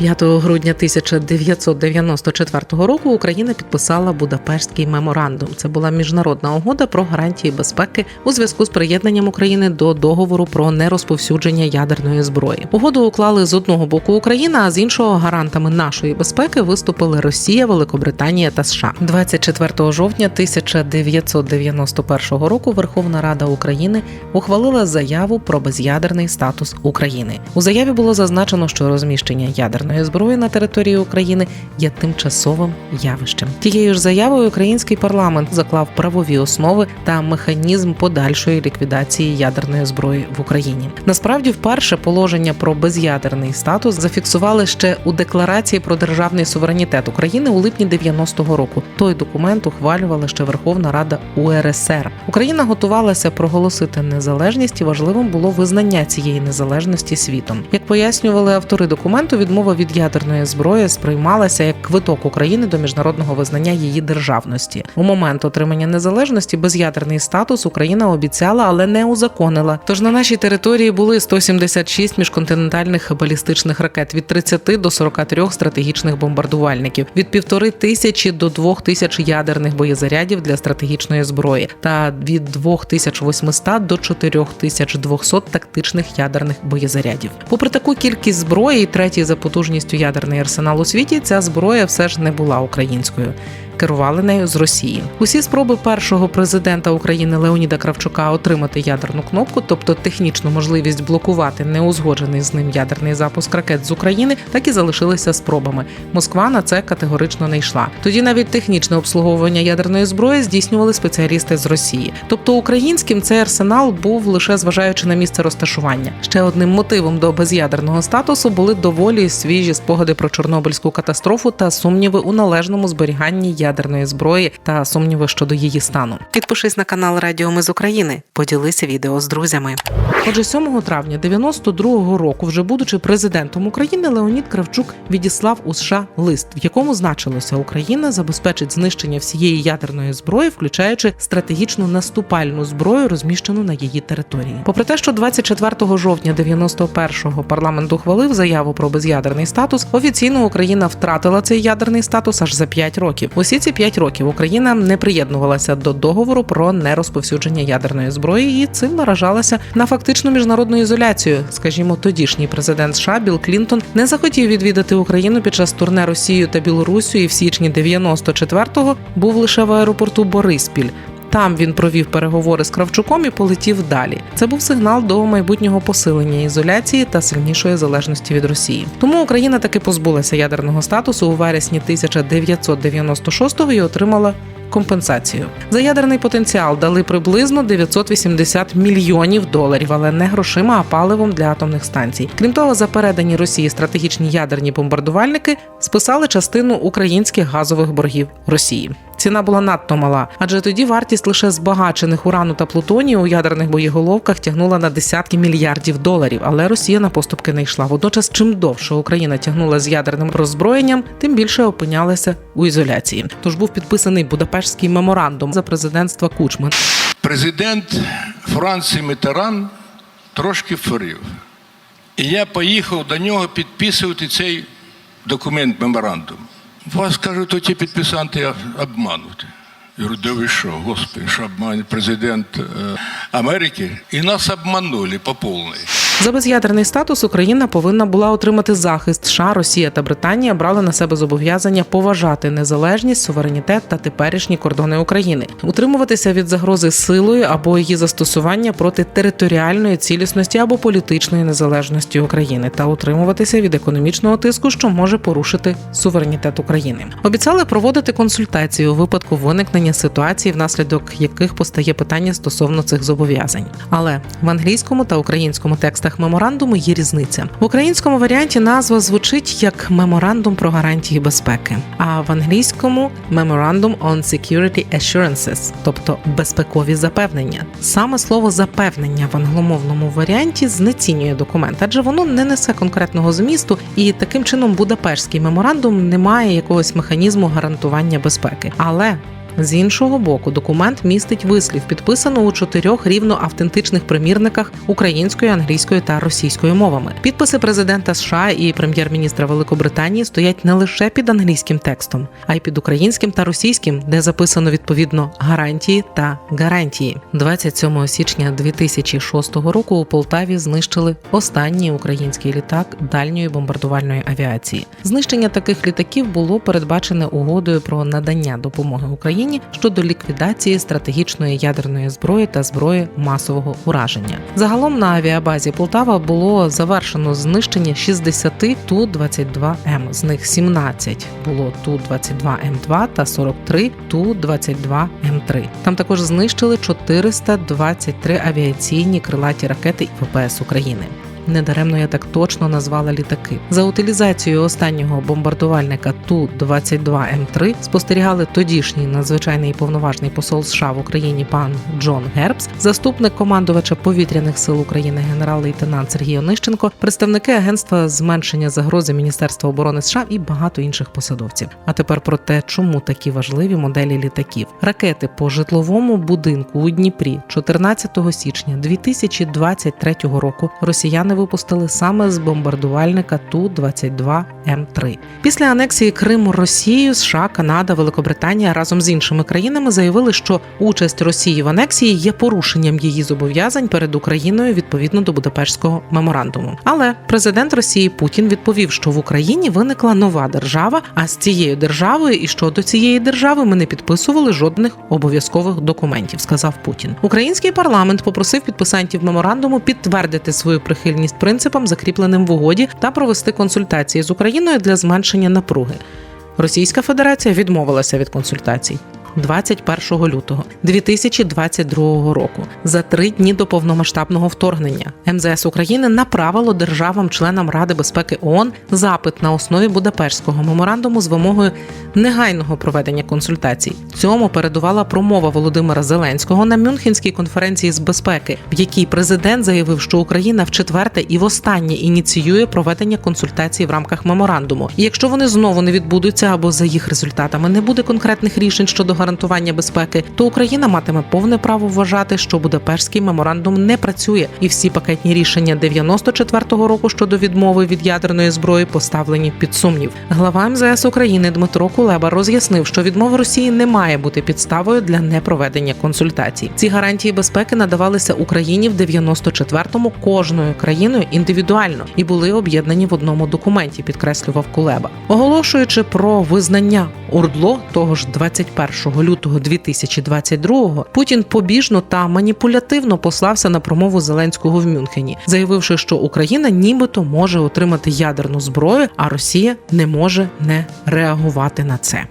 5 грудня 1994 року Україна підписала Будапештський меморандум. Це була міжнародна угода про гарантії безпеки у зв'язку з приєднанням України до договору про нерозповсюдження ядерної зброї. Угоду уклали з одного боку Україна, а з іншого гарантами нашої безпеки виступили Росія, Великобританія та США. 24 жовтня 1991 року Верховна Рада України ухвалила заяву про без'ядерний статус України. У заяві було зазначено, що розміщення ядерної зброї на території України є тимчасовим явищем. Тією ж заявою український парламент заклав правові основи та механізм подальшої ліквідації ядерної зброї в Україні. Насправді, вперше положення про без'ядерний статус зафіксували ще у декларації про державний суверенітет України у липні 90-го року. Той документ ухвалювала ще Верховна Рада УРСР. Україна готувалася проголосити незалежність, і важливим було визнання цієї незалежності світом. Як пояснювали автори документу, відмова від ядерної зброї сприймалася як квиток України до міжнародного визнання її державності. У момент отримання незалежності без'ядерний статус Україна обіцяла, але не узаконила. Тож на нашій території були 176 міжконтинентальних балістичних ракет від 30 до 43 стратегічних бомбардувальників, від півтори тисячі до двох тисяч ядерних боєзарядів для стратегічної зброї та від 2800 до 4200 тактичних ядерних боєзарядів. Попри таку кількість зброї, третій за потужністю ядерний арсенал у світі, ця зброя все ж не була українською. Керували нею з Росії. Усі спроби першого президента України Леоніда Кравчука отримати ядерну кнопку, тобто технічну можливість блокувати неузгоджений з ним ядерний запуск ракет з України, так і залишилися спробами. Москва на це категорично не йшла. Тоді навіть технічне обслуговування ядерної зброї здійснювали спеціалісти з Росії. Тобто українським цей арсенал був лише зважаючи на місце розташування. Ще одним мотивом до без'ядерного статусу були доволі свіжі спогади про Чорнобильську катастрофу та сумніви у належному зберіганні ядерної зброї та сумніви щодо її стану. Підпишись на канал Радіо Ми з України, поділися відео з друзями. Отже, 7 травня 92-го року, вже будучи президентом України, Леонід Кравчук відіслав у США лист, в якому значилося, Україна забезпечить знищення всієї ядерної зброї, включаючи стратегічну наступальну зброю, розміщену на її території. Попри те, що 24 жовтня 91-го парламент ухвалив заяву про без'ядерний статус, офіційно Україна втратила цей ядерний статус аж за 5 років. Усі ці 5 років Україна не приєднувалася до договору про нерозповсюдження ядерної зброї і цим наражалася на фактичну міжнародну ізоляцію. Скажімо, тодішній президент США Білл Клінтон не захотів відвідати Україну під час турне Росією та Білорусію і в січні 94-го був лише в аеропорту Бориспіль. Там він провів переговори з Кравчуком і полетів далі. Це був сигнал до майбутнього посилення ізоляції та сильнішої залежності від Росії. Тому Україна таки позбулася ядерного статусу у вересні 1996-го і отримала. Компенсацію за ядерний потенціал дали приблизно 980 мільйонів доларів, але не грошима, а паливом для атомних станцій. Крім того, за передані Росії стратегічні ядерні бомбардувальники списали частину українських газових боргів Росії. Ціна була надто мала, адже тоді вартість лише збагачених урану та плутонію у ядерних боєголовках тягнула на десятки мільярдів доларів. Але Росія на поступки не йшла. Водночас, чим довше Україна тягнула з ядерним роззброєнням, тим більше опинялася у ізоляції. Тож був підписаний Будапештський меморандум за президентства Кучми. Президент Франції Мітеран трошки форив. І я поїхав до нього підписувати цей документ, меморандум. Вас кажуть, оті підписанти обмануть. Я говорю, да ви що, господи, що обманює президент е, Америки? І нас обманули по повній. За без'ядерний статус Україна повинна була отримати захист. США, Росія та Британія брали на себе зобов'язання поважати незалежність, суверенітет та теперішні кордони України, утримуватися від загрози силою або її застосування проти територіальної цілісності або політичної незалежності України та утримуватися від економічного тиску, що може порушити суверенітет України. Обіцяли проводити консультації у випадку виникнення ситуацій, внаслідок яких постає питання стосовно цих зобов'язань. Але в англійському та українському текстах меморандуму є різниця. В українському варіанті назва звучить як меморандум про гарантії безпеки, а в англійському Memorandum on Security Assurances, тобто безпекові запевнення. Саме слово запевнення в англомовному варіанті знецінює документ, адже воно не несе конкретного змісту, і таким чином Будапештський меморандум не має якогось механізму гарантування безпеки. Але З іншого боку, документ містить вислів, підписано у чотирьох рівно автентичних примірниках українською, англійською та російською мовами. Підписи президента США і прем'єр-міністра Великобританії стоять не лише під англійським текстом, а й під українським та російським, де записано відповідно гарантії та гарантії. 27 січня 2006 року у Полтаві знищили останній український літак дальньої бомбардувальної авіації. Знищення таких літаків було передбачене угодою про надання допомоги Україні щодо ліквідації стратегічної ядерної зброї та зброї масового ураження. Загалом на авіабазі Полтава було завершено знищення 60 Ту-22М. З них 17 було Ту-22М2 та 43 Ту-22М3. Там також знищили 423 авіаційні крилаті ракети і ВПС України. Недаремно я так точно назвала літаки. За утилізацією останнього бомбардувальника Ту-22М3 спостерігали тодішній надзвичайний і повноважний посол США в Україні пан Джон Гербс, заступник командувача повітряних сил України генерал-лейтенант Сергій Онищенко, представники агентства зменшення загрози Міністерства оборони США і багато інших посадовців. А тепер про те, чому такі важливі моделі літаків. Ракети по житловому будинку у Дніпрі 14 січня 2023 року росіяни випустили саме з бомбардувальника Ту-22М3. Після анексії Криму Росією, США, Канада, Великобританія разом з іншими країнами заявили, що участь Росії в анексії є порушенням її зобов'язань перед Україною відповідно до Будапештського меморандуму. Але президент Росії Путін відповів, що в Україні виникла нова держава. А з цією державою і щодо цієї держави ми не підписували жодних обов'язкових документів, сказав Путін. Український парламент попросив підписантів меморандуму підтвердити свою прихильність принципам, закріпленим в угоді, та провести консультації з Україною для зменшення напруги. Російська Федерація відмовилася від консультацій. 21 лютого 2022 року, за три дні до повномасштабного вторгнення, МЗС України направило державам-членам Ради безпеки ООН запит на основі Будапештського меморандуму з вимогою негайного проведення консультацій. Цьому передувала промова Володимира Зеленського на Мюнхенській конференції з безпеки, в якій президент заявив, що Україна вчетверте і востаннє ініціює проведення консультацій в рамках меморандуму. І якщо вони знову не відбудуться або за їх результатами не буде конкретних рішень щодо гарантування безпеки, то Україна матиме повне право вважати, що Будапештський меморандум не працює, і всі пакетні рішення 94-го року щодо відмови від ядерної зброї поставлені під сумнів. Глава МЗС України Дмитро Кулеба роз'яснив, що відмова Росії не має бути підставою для непроведення консультацій. Ці гарантії безпеки надавалися Україні в 94-му кожною країною індивідуально і були об'єднані в одному документі, підкреслював Кулеба, оголошуючи про визнання ОРДЛО того ж 21 лютого 2022-го, Путін побіжно та маніпулятивно послався на промову Зеленського в Мюнхені, заявивши, що Україна нібито може отримати ядерну зброю, а Росія не може не реагувати на це.